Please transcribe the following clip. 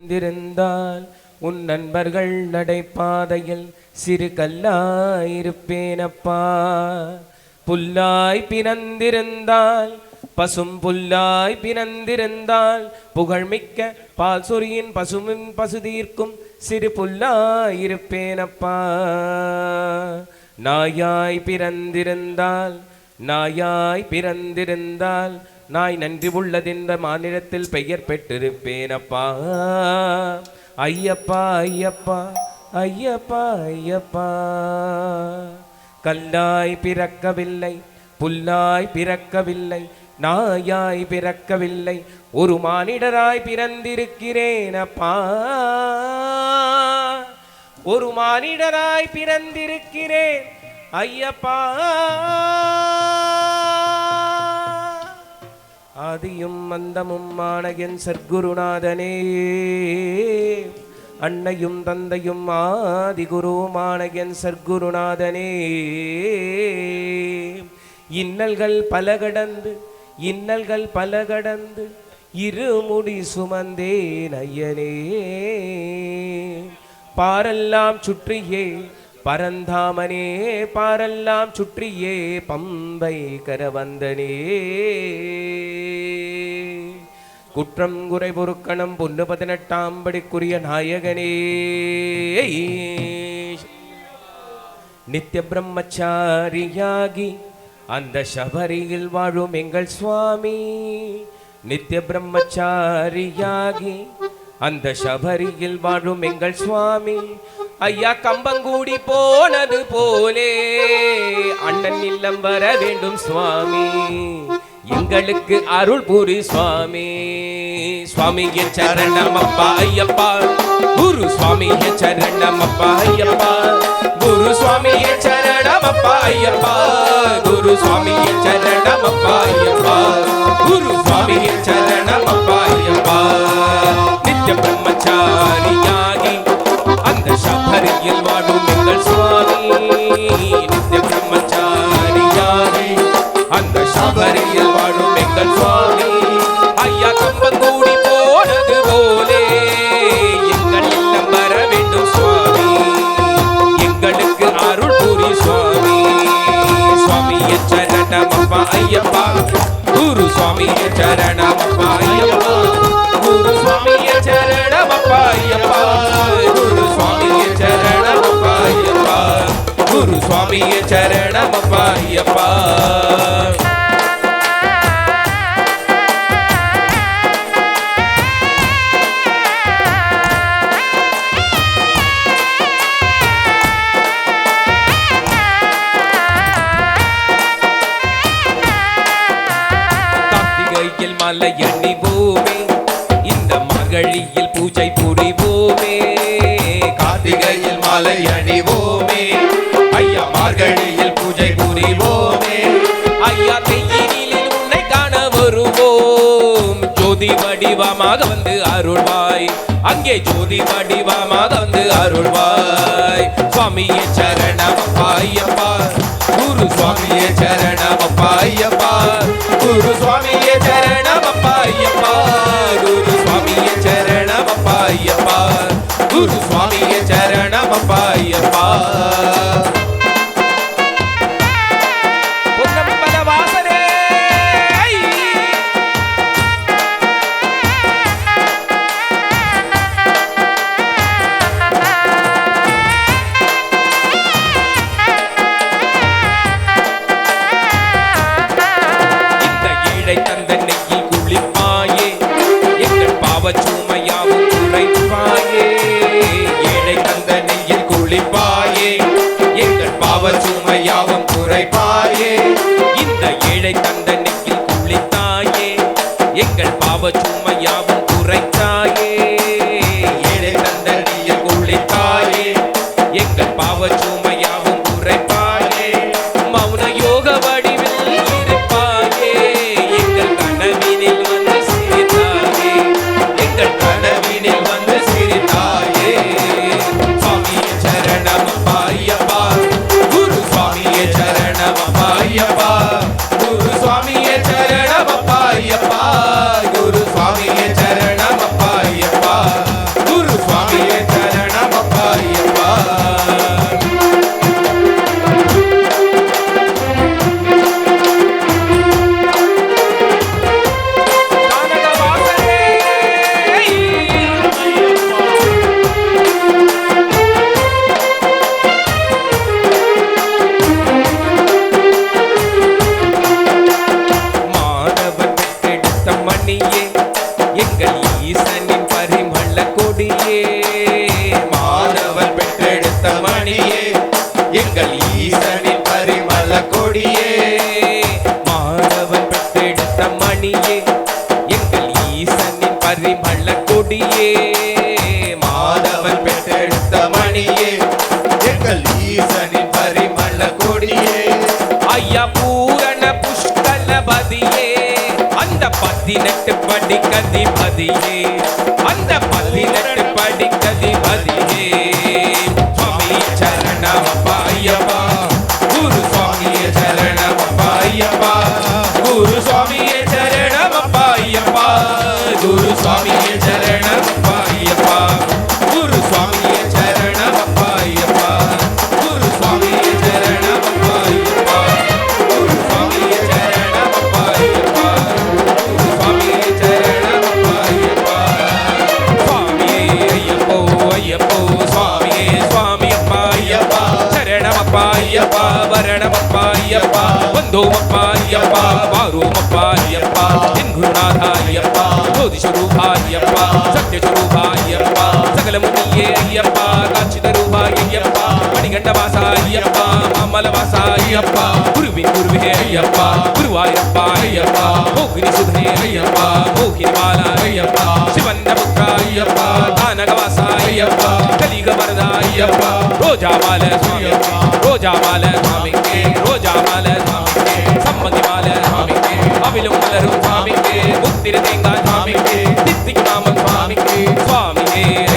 இருந்திருந்தால் உன் நண்பர்கள் நடைபாதையில் சிறு கல்லாயிருப்பேனப்பா புல்லாய் பிறந்திருந்தால் பசும் புல்லாய் பிறந்திருந்தால் புகழ்மிக்க பால் சொரியின் பசுமின் பசுதீர்க்கும் சிறு புல்லாயிருப்பேனப்பா. நாயாய் பிறந்திருந்தால் நாயாய் பிறந்திருந்தால் நாய் நன்றி உள்ளதென்ற மாநிலத்தில் பெயர் பெற்றிருப்பேனப்பா. ஐயப்பா ஐயப்பா ஐயப்பா ஐயப்பா. கல்லாய் பிறக்கவில்லை புல்லாய் பிறக்கவில்லை நாயாய் பிறக்கவில்லை ஒரு மானிடராய் பிறந்திருக்கிறேனப்பா. ஒரு மானிடராய் பிறந்திருக்கிறேன் ஐயப்பா. ஆதியும் மந்தமும் மாணகன் சர்க்குருநாதனே அன்னையும் தந்தையும் ஆதி ஆதிகுருமானயன் சர்க்குருநாதனே இன்னல்கள் பல கடந்து இன்னல்கள் பல கடந்து இருமுடி சுமந்தேன் ஐயனே. பாரெல்லாம் சுற்றியே பரந்தாமனே பாரெல்லாம் சுற்றியே பம்பை கரவந்தனே. குற்றம் குறை பொறுக்கணம் பொண்ணு பதினெட்டாம் படிக்குரிய நாயகனே. நித்திய பிரம்மச்சாரியாகி அந்த சபரியில் வாழும் எங்கள் சுவாமி. நித்திய பிரம்மச்சாரியாகி அந்த சபரியில் வாழும் எங்கள் சுவாமி. ஐயா கம்பங்கூடி போனது போலே அண்ணன் இல்லம் வர வேண்டும் சுவாமி. எங்களுக்கு அருள் புரி சுவாமி. சுவாமிய சரணம் அப்பா ஐயப்பா. குரு சுவாமிய சரணம் அப்பா ஐயப்பா. குரு சுவாமிய சரணம் அப்பா ஐயப்பா. குரு சுவாமிய சரணம் அப்பா ஐயப்பா. குரு சுவாமிய சரணம் அப்பா ஐயப்பா. நித்திய பிரம்மச்சாரியாகி அந்த சபரியில் வாடும் எங்கள் சுவாமி சரணமப்பா ஐயப்பா. குரு சுவாமிய சரணமப்பா ஐயப்பா. குரு சுவாமியே சரணமப்பா ஐயப்பா. குரு சுவாமியே சரணமப்பா ஐயப்பா. மாலை அணிவோமே ஐயா மார்கழியில் பூஜை புரிவோமே. ஐயா கையினில் உன்னை காண வருவோம். ஜோதி வடிவமாக வந்து அருள்வாய். அங்கே ஜோதி வடிவமாக வந்து அருள்வாய். சுவாமியே சரணம் ஐயப்பா. குரு சுவாமியே சரணம் ஐயப்பா. குரு சுவாமியே சரணம் ஐயப்பா. எங்கள் பாவச் குறைப்பாயே ஏழை தந்த நெய்யில் குளிப்பாயே. எங்கள் பாவச் சுமையாவும் குறைப்பாயே இந்த ஏழை தந்த நெய்யில் குளித்தாயே. எங்கள் பாவச் பதினெட்டு படி கதிபதியே. ஸ்வரூபா பாரோமப்பாரியப்பா சத்ய ஜோதிஷரூபாரியப்பா சத்யஸ்வரூபாரியப்பா சகலமுனியே ஐயப்பா காட்சி தருவா ஐயப்பா மணிகண்ட வாசா ஐயப்பா குருவின் குருவே ஐயப்பா குருவாயூரப்பா ஐயப்பா மோகினி சுதனே ஐயப்பா மோகினி மாலா ஐயப்பா சிவந்த புத்திரா ஐயப்பா தானகவாசா ஐயப்பா கலிக வரதா ஐயப்பா ரோஜாமால சுவாமி ரோஜாமால சுவாமிக்கு சம்மதி மாலை சுவாமிக்கு அவிலும் மலரும் சுவாமிக்கு முத்திர தேங்காய் சுவாமிக்கு சித்திக்கு நாமம் சுவாமிக்கு சுவாமியே